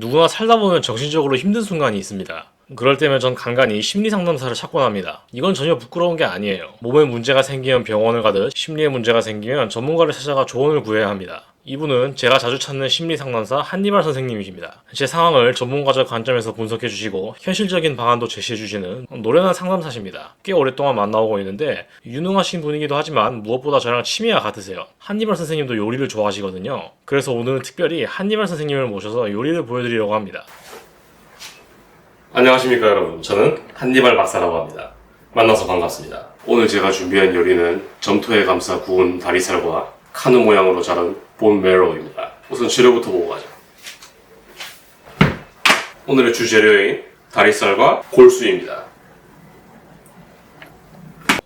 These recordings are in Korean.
누구나 살다 보면 정신적으로 힘든 순간이 있습니다. 그럴 때면 전 간간히 심리 상담사를 찾곤 합니다. 이건 전혀 부끄러운 게 아니에요. 몸에 문제가 생기면 병원을 가듯 심리에 문제가 생기면 전문가를 찾아가 조언을 구해야 합니다. 이분은 제가 자주 찾는 심리 상담사 한니발 선생님이십니다. 제 상황을 전문가적 관점에서 분석해 주시고 현실적인 방안도 제시해 주시는 노련한 상담사십니다. 꽤 오랫동안 만나오고 있는데 유능하신 분이기도 하지만 무엇보다 저랑 취미가 같으세요. 한니발 선생님도 요리를 좋아하시거든요. 그래서 오늘은 특별히 한니발 선생님을 모셔서 요리를 보여드리려고 합니다. 안녕하십니까 여러분. 저는 한니발 박사라고 합니다. 만나서 반갑습니다. 오늘 제가 준비한 요리는 점토에 감싸 구운 다리살과 카누 모양으로 자른 본 메로입니다. 우선 재료부터 보고 가죠. 오늘의 주재료인 다리살과 골수입니다.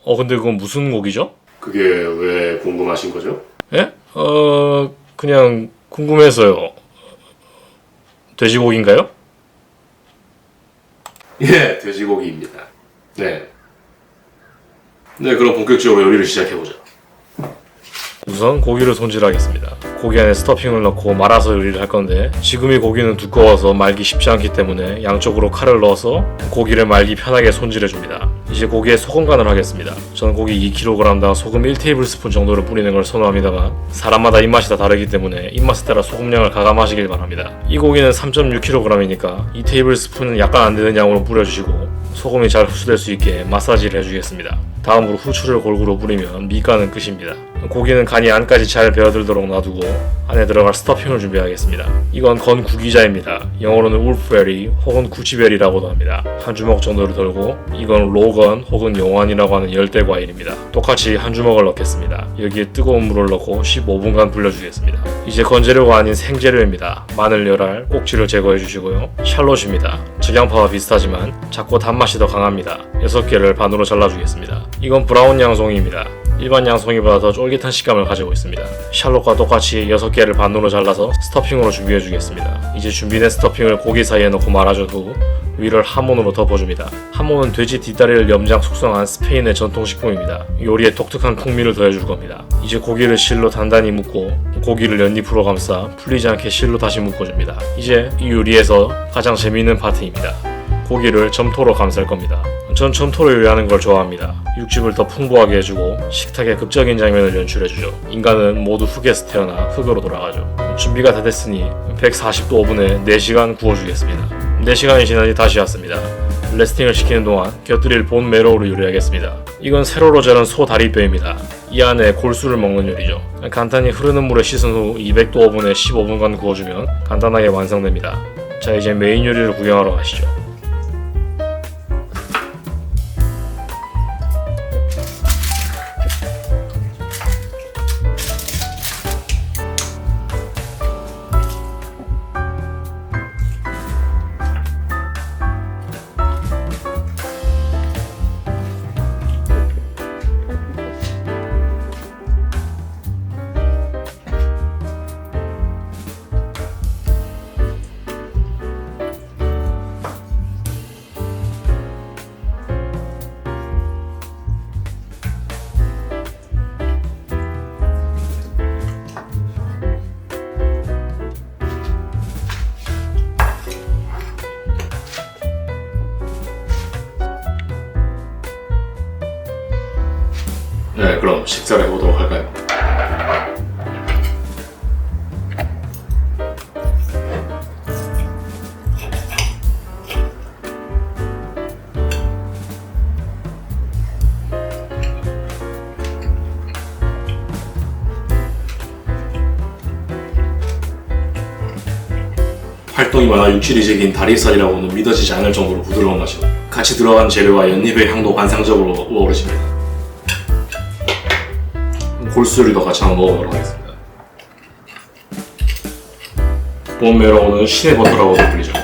어 근데 그건 무슨 고기죠? 그게 왜 궁금하신 거죠? 예? 어 그냥 궁금해서요. 돼지고기인가요? 예, 돼지고기입니다. 네. 네, 그럼 본격적으로 요리를 시작해 보죠. 우선 고기를 손질하겠습니다. 고기 안에 스토핑을 넣고 말아서 요리를 할 건데 지금 이 고기는 두꺼워서 말기 쉽지 않기 때문에 양쪽으로 칼을 넣어서 고기를 말기 편하게 손질해 줍니다. 이제 고기에 소금 간을 하겠습니다. 저는 고기 2kg당 소금 1테이블스푼 정도를 뿌리는 걸 선호합니다만 사람마다 입맛이 다 다르기 때문에 입맛에 따라 소금량을 가감하시길 바랍니다. 이 고기는 3.6kg이니까 2테이블스푼은 약간 안 되는 양으로 뿌려주시고 소금이 잘 흡수될 수 있게 마사지를 해주겠습니다. 다음으로 후추를 골고루 뿌리면 밑간은 끝입니다. 고기는 간이 안까지 잘 배어들도록 놔두고 안에 들어갈 스토핑을 준비하겠습니다. 이건 건 구기자입니다. 영어로는 울프베리 혹은 구치베리라고도 합니다. 한 주먹 정도를 덜고 이건 로건 혹은 용환이라고 하는 열대 과일입니다. 똑같이 한 주먹을 넣겠습니다. 여기에 뜨거운 물을 넣고 15분간 불려주겠습니다. 이제 건재료가 아닌 생재료입니다. 마늘 열알, 꼭지를 제거해 주시고요. 샬롯입니다. 적양파와 비슷하지만 작고 단맛이 더 강합니다. 6개를 반으로 잘라주겠습니다. 이건 브라운 양송이입니다. 일반 양송이보다 더 쫄깃한 식감을 가지고 있습니다. 샬롯과 똑같이 6개를 반으로 잘라서 스토핑으로 준비해 주겠습니다. 이제 준비된 스토핑을 고기 사이에 넣고 말아준 후 위를 하몬으로 덮어줍니다. 하몬은 돼지 뒷다리를 염장 숙성한 스페인의 전통 식품입니다. 요리에 독특한 풍미를 더해줄 겁니다. 이제 고기를 실로 단단히 묶고 고기를 연잎으로 감싸 풀리지 않게 실로 다시 묶어줍니다. 이제 이 요리에서 가장 재미있는 파트입니다. 고기를 점토로 감쌀 겁니다. 전 점토로 요리하는 걸 좋아합니다. 육즙을 더 풍부하게 해주고 식탁의 극적인 장면을 연출해주죠. 인간은 모두 흙에서 태어나 흙으로 돌아가죠. 준비가 다 됐으니 140도 오븐에 4시간 구워주겠습니다. 4시간이 지나니 다시 왔습니다. 레스팅을 시키는 동안 곁들일 본 메로우를 요리하겠습니다. 이건 세로로 자른 소 다리뼈입니다. 이 안에 골수를 먹는 요리죠. 간단히 흐르는 물에 씻은 후 200도 오븐에 15분간 구워주면 간단하게 완성됩니다. 자 이제 메인 요리를 구경하러 가시죠. 그럼 식사를 해보도록 할까요? 활동이 많아 육질이 제긴 다리살이라고는 믿어지지 않을 정도로 부드러운 맛이고 같이 들어간 재료와 연잎의 향도 환상적으로 어우러집니다. 골수리도 같이 한번 먹어보도록 하겠습니다. 봄메로우는 신의 버터라고도 불리죠.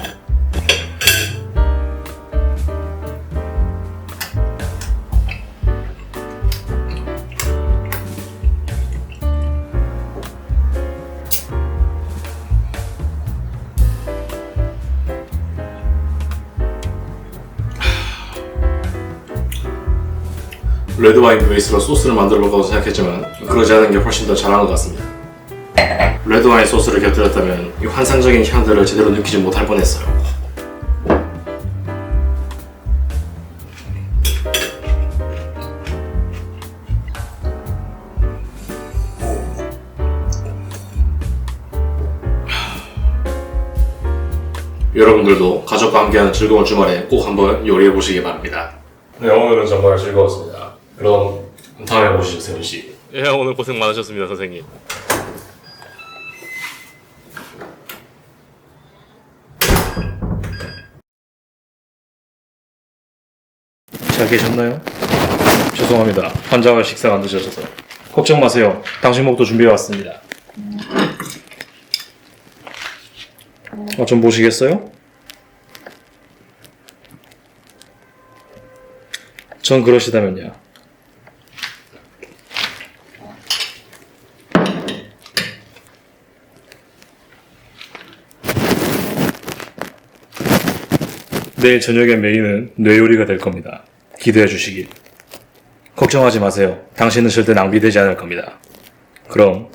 레드와인 베이스로 소스를 만들어 볼까 생각했지만 그러지 않은 게 훨씬 더 잘한 것 같습니다. 레드와인 소스를 곁들였다면 이 환상적인 향들을 제대로 느끼지 못할 뻔했어요. 여러분들도 가족과 함께하는 즐거운 주말에 꼭 한번 요리해 보시기 바랍니다. 네, 오늘은 정말 즐거웠습니다. 그럼 다음에 보시죠, 세훈 씨. 예, 오늘 고생 많으셨습니다, 선생님. 잘 계셨나요? 죄송합니다. 환자가 식사 안 드셔서. 걱정 마세요. 당신 목도 준비해 왔습니다. 어, 좀 보시겠어요? 전 그러시다면요. 내일 저녁의 메인은 뇌요리가 될 겁니다. 기대해 주시길. 걱정하지 마세요. 당신은 절대 낭비되지 않을 겁니다. 그럼